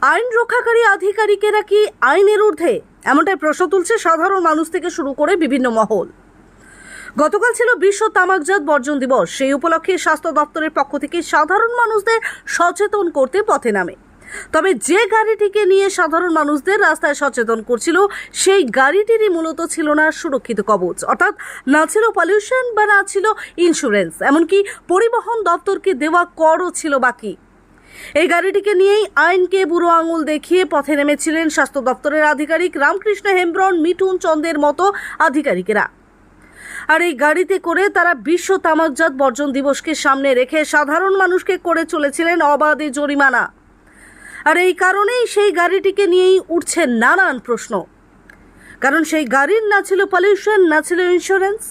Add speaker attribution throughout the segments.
Speaker 1: আইন রক্ষাকারী আধিকারিকেরা কি আইনের ঊর্ধ্বে? এমনটাই প্রশ্ন তুলছে সাধারণ মানুষ থেকে শুরু করে বিভিন্ন মহল। গতকাল ছিল বিশ্ব তামাকজাত বর্জন দিবস। সেই উপলক্ষে স্বাস্থ্য দপ্তরের পক্ষ থেকে সাধারণ মানুষদের সচেতন করতে পথে নামে। তবে যে গাড়িটিকে নিয়ে সাধারণ মানুষদের রাস্তায় সচেতন করছিল, সেই গাড়িটিরই মূলত ছিল না সুরক্ষিত কবচ। অর্থাৎ না ছিল পলিউশন বা না ছিল ইন্স্যুরেন্স। এমনকি পরিবহন দপ্তরকে দেওয়া করও ছিল বাকি। এই গাড়িটিকে নিয়েই আইনকে বুড়ো আঙুল দেখিয়ে পথে নেমেছিলেন স্বাস্থ্য দপ্তরের আধিকারিক রামকৃষ্ণ হেমব্রন মিঠুন চন্দের মতো আধিকারিকেরা। আর এই গাড়িতে করে তারা বিশ্ব তামাকজাত বর্জন দিবসকে সামনে রেখে সাধারণ মানুষকে করে চলেছিলেন অবাধে জরিমানা। আর এই কারণেই সেই গাড়িটিকে নিয়েই উঠছে নানান প্রশ্ন। কারণ সেই গাড়ির না ছিল পলিউশন না ছিল ইন্স্যুরেন্স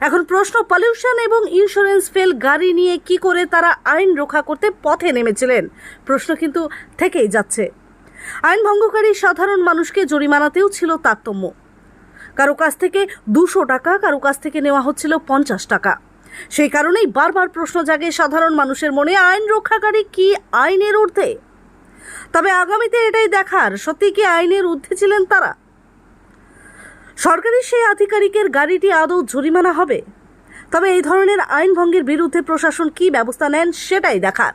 Speaker 1: এখন প্রশ্ন, পলিউশন এবং ইন্স্যুরেন্স ফেল গাড়ি নিয়ে কি করে তারা আইন রক্ষা করতে পথে নেমেছিলেন? প্রশ্ন কিন্তু থেকেই যাচ্ছে। আইন ভঙ্গকারী সাধারণ মানুষকে জরিমানাতেও ছিল তারতম্য। কারও কাছ থেকে দুশো টাকা, কারও কাছ থেকে নেওয়া হচ্ছিল পঞ্চাশ টাকা। সেই কারণেই বারবার প্রশ্ন জাগে সাধারণ মানুষের মনে, আইন রক্ষাকারী কি আইনের ঊর্ধ্বে? তবে আগামীতে এটাই দেখার, সত্যি কি আইনের ঊর্ধ্বে ছিলেন তারা? সরকারি সেই আধিকারিকের গাড়িটি আদৌ জরিমানা হবে? তবে এই ধরনের আইন ভঙ্গের বিরুদ্ধে প্রশাসন কি ব্যবস্থা নেন সেটাই দেখার।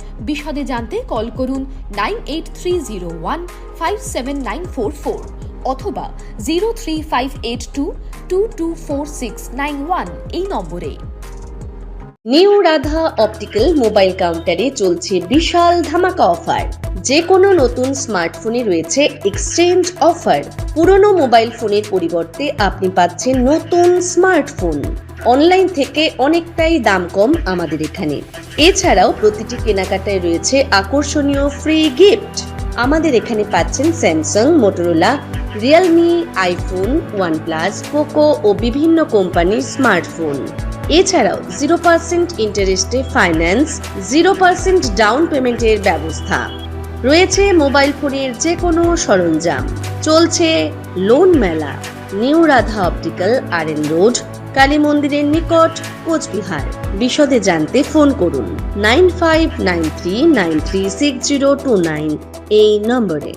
Speaker 2: বিশদে জানতে কল করুন nine eight three zero one five seven nine four four অথবা zero three five eight two two two four six nine one এই নম্বরে।
Speaker 3: নিউ রাধা অপটিক্যাল মোবাইল কাউন্টারে চলছে বিশাল ধামাকা অফার। যে কোনো নতুন স্মার্টফোনে রয়েছে এক্সচেঞ্জ অফার। পুরনো মোবাইল ফোনের পরিবর্তে আপনি পাচ্ছেন নতুন স্মার্টফোন। অনলাইন থেকে অনেকটাই দাম কম আমাদের এখানে। এছাড়াও প্রতিটি কেনাকাটায় রয়েছে আকর্ষণীয় ফ্রি গিফট আমাদের এখানে পাচ্ছেন Samsung Motorola Realme iPhone OnePlus Poco ও বিভিন্ন কোম্পানির স্মার্টফোন এছাড়াও জিরো পার্সেন্ট ইন্টারেস্টে ফাইন্যান্স জিরো পার্সেন্ট ডাউন পেমেন্টের ব্যবস্থা। রয়েছে মোবাইল ফোনের যে কোনো সরঞ্জাম। চলছে লোন মেলা। New Radha optical R N road Kali মন্দিরের নিকট কোচবিহার। বিশদে জানতে ফোন করুন nine five nine three nine three six zero two nine এই নম্বরে।